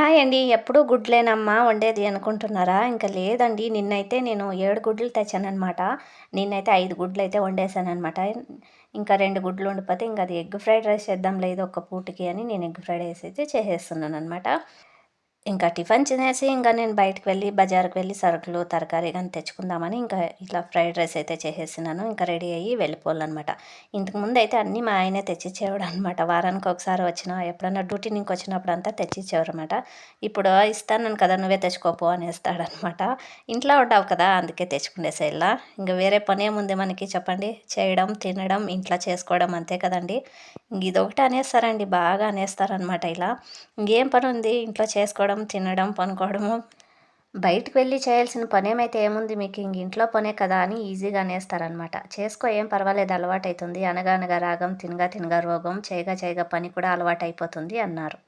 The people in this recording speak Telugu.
హాయ్ అండి. ఎప్పుడూ గుడ్లేనమ్మా వండేది అనుకుంటున్నారా? ఇంకా లేదండి. నిన్నైతే నేను ఏడు గుడ్లు తెచ్చానమాట నిన్నైతే ఐదు గుడ్లు అయితే వండేసానమాట ఇంకా రెండు గుడ్లు ఉండిపోతే ఇంకా అది ఎగ్ ఫ్రైడ్ రైస్ చేద్దాం లేదు ఒక పూటకి అని నేను ఎగ్ ఫ్రైడ్ రైస్ అయితే చేసేస్తున్నాను అనమాట ఇంకా టిఫిన్ తినేసి ఇంకా నేను బయటకు వెళ్ళి బజార్కి వెళ్ళి సరుకులు తరకారీ కానీ తెచ్చుకుందామని ఇంకా ఇట్లా ఫ్రైడ్ రైస్ అయితే చేసేసినాను. ఇంకా రెడీ అయ్యి వెళ్ళిపోవాలన్నమాట. ఇంతకుముందు అయితే అన్నీ మా ఆయనే తెచ్చిచ్చేవాడు అనమాట వారానికి ఒకసారి వచ్చిన ఎప్పుడన్నా డ్యూటీ నుంచి వచ్చినప్పుడు అంతా తెచ్చిచ్చేవారు అనమాట ఇప్పుడు ఇస్తాను కదా నువ్వే తెచ్చుకోపో అనేస్తాడనమాట ఇంట్లో ఉండవు కదా అందుకే తెచ్చుకునేసే ఇలా ఇంకా వేరే పని ఏముంది మనకి చెప్పండి? చేయడం తినడం ఇంట్లో చేసుకోవడం అంతే కదండి. ఇదొకటి అనేస్తారండి బాగా అనేస్తారనమాట ఇలా. ఇంకేం పని ఉంది ఇంట్లో చేసుకోవడం తినడం పనుకోవడము. బయటకు వెళ్ళి చేయాల్సిన పనేమైతే ఏముంది మీకు? ఇంక ఇంట్లో పనే కదా అని ఈజీగా అనేస్తారనమాట చేసుకో ఏం పర్వాలేదు అలవాటు అవుతుంది అనగా అనగా రాగం తినగా తినగా రోగం చేయగా చేయగా పని కూడా అలవాటు అయిపోతుంది అన్నారు.